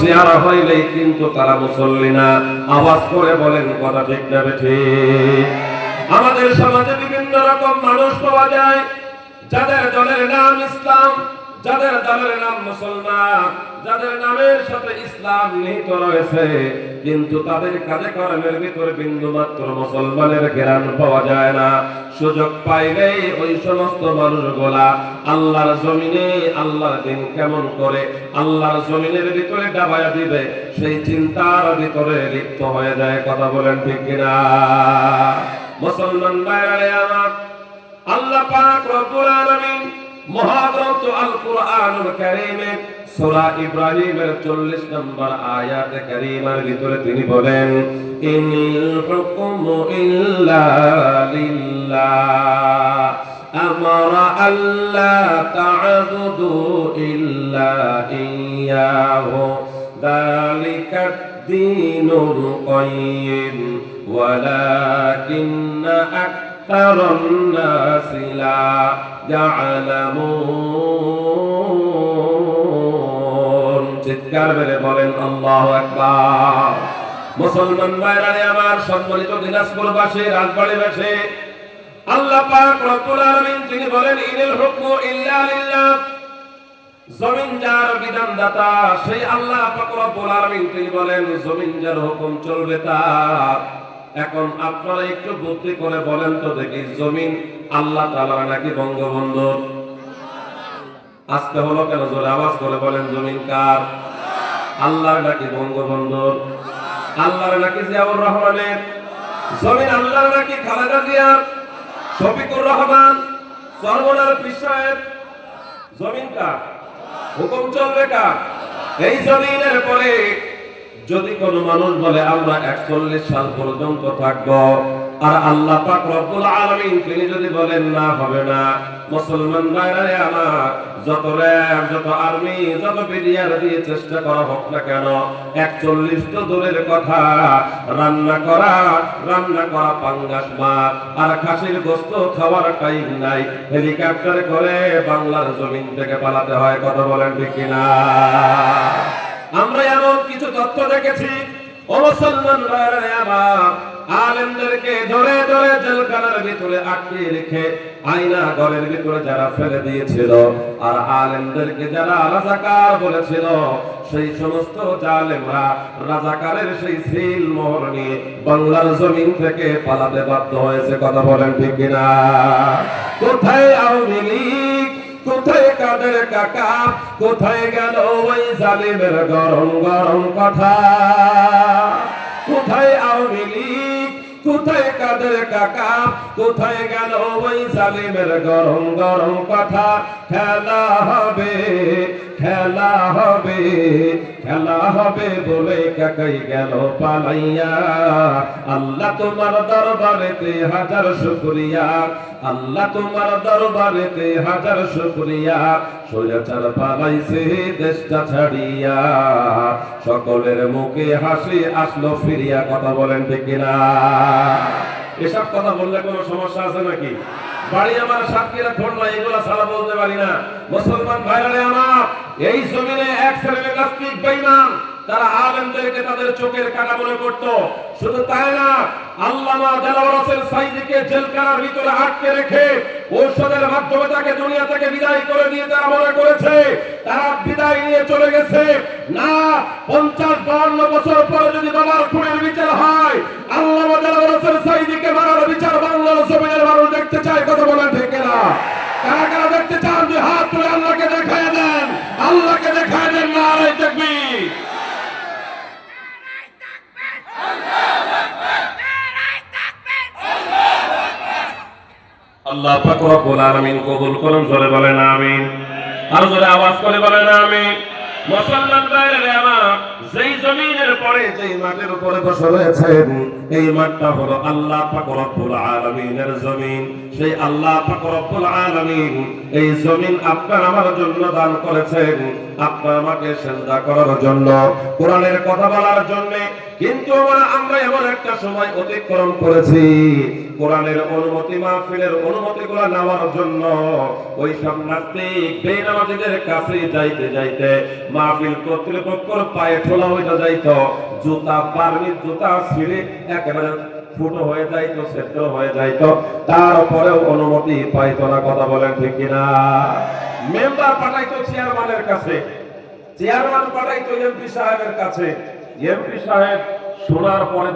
চেহারা হইলে কিন্তু তারা মুসল্লি না। আওয়াজ করে বলেন, কথা ঠিক না ঠিক। আমাদের সমাজে বিভিন্ন রকম মানুষ পাওয়া যায়, যাদের দলের নাম ইসলাম যাদের দলের নাম মুসলমান, যাদের নামের সাথে ইসলাম নিহিত রয়েছে, কিন্তু তাদের কাজে কর্মের ভিতরে বিন্দু মাত্র মুসলমানের জ্ঞান পাওয়া যায় না। সুযোগ পাইলেই ওই সমস্ত মানুষগুলা আল্লাহর জমিনে আল্লাহর দিন কেমন করে, আল্লাহর জমিনের ভিতরে ডাবায়া দিবে, সেই চিন্তার ভিতরে লিপ্ত হয়ে যায়। কথা বলেন ঠিক কিনা? মুসলমান বাইরে আমার আল্লাহ পাক রব্বুল আলামিন আল কোরআনুল কারীমে সূরা ইব্রাহিমের 40 নম্বর আয়াত কারীমার ভিতরে তিনি বলেন ইনিল হুকমু ইল্লা লিল্লাহ। আমারা আল্লাহ তা'বুদু ইল্লা ইয়াহু। দালিকা দীনুল কাইয়্যিম ওয়ালাকিন্না أكثر الناس لا يعلمون চিৎকার মেরে বলেন আল্লাহ আকবার মুসলমান ভাইরারে আমার সম্মানিত দিনাজপুরবাসী রাজবাড়িবাসী আল্লাহ পাক রব্বুল আলামিন তিনি বলেন ইনিল হুকমু ইল্লা লিল্লাহ জমিন যার বিধানদাতা সেই আল্লাহ পাক রব্বুল আলামিন তিনি বলেন জমিন যার হুকুম চলবে তার এখন আপনারা একটু বুদ্ধি করে বলেন তো দেখি, জমিন আল্লাহ তাআলা নাকি বঙ্গবন্ধু? আজকে হলো কেন জোরে আওয়াজ করে বলেন, জমিন কার? আল্লাহর নাকি বঙ্গবন্ধুর আল্লাহর নাকি জিয়াউর রহমানের? জমিন আল্লাহর নাকি খালেদা জিয়ার? শফিকুর রহমান? সর্বনার সাহেব? জমিন কার? হুকুম চলবে কার? এই জমিনের পরে যদি কোন মানুষ বলে, আমরা একচল্লিশ সাল পর্যন্ত থাকব, আর আল্লাহ পাক রব্বুল আলামিন, তিনি যদি বলেন, না, হবে না। মুসলমান যত র্যাব, যত আর্মি, যত বিডিআর দিয়ে চেষ্টা করা হোক না কেন, একচল্লিশ তো দূরের কথা। রান্না করা রান্না করা পাঙ্গাস আর খাসির গোস্ত খাওয়ার টাইম নাই। হেলিকপ্টারে করে বাংলার জমিন থেকে পালাতে হয়, কথা বলেন ঠিক কিছু দেখেছি ও আলেমদেরকে ধরে ধরে জেলখানার ভিতরে আটকে রেখে ঘরের ভিতরে যারা ফেলে দিয়েছিল আর আলেমদেরকে যারা রাজাকার বলেছিল, সেই সমস্ত জালেমরা রাজাকারের সেই সিল মোহর নিয়ে বাংলার জমিন থেকে পালাতে বাধ্য হয়েছে। কথা বলেন ঠিক কিনা? কোথায় আওয়ামী লীগ? কোথায় কাদের কাকা? কোথায় গেল ওই জালিমের গরম গরম কথা? কোথায় আওয়ামী লীগ? কোথায় কাদের কাকা? কোথায় গেল ওই জালিমের গরম গরম কথা? খেলা হবে খেলা হবে খেলা হবে বলে কাকাই গেল পালাইয়া। আল্লাহ তোমার দরবারেতে হাজার শুকরিয়া, আল্লাহ তোমার দরবারেতে হাজার শুকরিয়া। সোজাচার পালাইছে দেশটা ছাড়িয়া। সকলের মুখে হাসি আসলো, ফিরিয়া কথা বলেন ঠিক কিনা। এসব কথা বললে কোনো সমস্যা আছে নাকি? বাড়ি আমার সাতক্ষীরা খুলনা এগুলা সারা বলতে পারি না। মুসলমান ভাইরালে আমার এই জমিনে এক শ্রেণির নাস্তিক বেঈমান তারা আলেমদেরকে তাদের চোখের কাটা মনে করত। শুধু তাই না, আল্লামা দেলাওয়ার হোসেন সাইদিকে জেলখানার ভিতরে আটকে রেখে ঔষধের মাধ্যমে তাকে দুনিয়া থেকে বিদায় করে দিয়ে তারা মনে করেছে, তারা বিদায় নিয়ে চলে গেছে। না, পঞ্চাশ বান্ন বছর পরে যদি বাবার খুনের বিচার হয়, আল্লামা দেলাওয়ার হোসেন সাইদিকে মারার বিচার বাংলার জমিনের মানুষ দেখতে চায়, কথা বলেন ঠিক না কারা কারা দেখতে চান যে হাত তুলে আল্লাহকে দেখায় দেন আল্লাহকে দেখায় দেন না আড়াই দেখবি আল্লাহ পাক রব্বুল আলামিন কবুল করুন, জোরে বলেন আমিন। আর জোরে আওয়াজ করে বলেন আমিন। মুসলমান ভাইরা আমার, যেই জমিনের পরে যেই মাটির উপরে বসে রয়েছেন, এই মাঠটা হলো আল্লাহ পাক রব্বুল আলামিনের জমিন। সেই আল্লাহ এই জমিন আপনার আমার জন্য দান করেছেন। আপনার আমাকে সেজদা করার জন্য, কোরআনের কথা বলার জন্য। কিন্তু আমরা- এমন একটা সময় অতিক্রম করেছি। কোরআনের অনুমতি মাহফিলের অনুমতি গুলো নেওয়ার জন্য ওই সব নাস্তিক বেনামাজিদের কাছে যাইতে যাইতে মাহফিল কর্তৃপক্ষের পায়ে ঠোলা হইতে যাইতো। জুতা পারমিট জুতা ছিঁড়ে একেবারে ফুটো হয়ে যাইতো সেদ্ধ হয়ে যাইতো তারপরেও অনুমতি পাইতো না, কথা বলেন ঠিক কিনা? মেম্বার পাঠাইতো চেয়ারম্যানের কাছে। চেয়ারম্যান পাঠাইতো এমপি সাহেবের কাছে। এমপি সাহেব শোনার পরে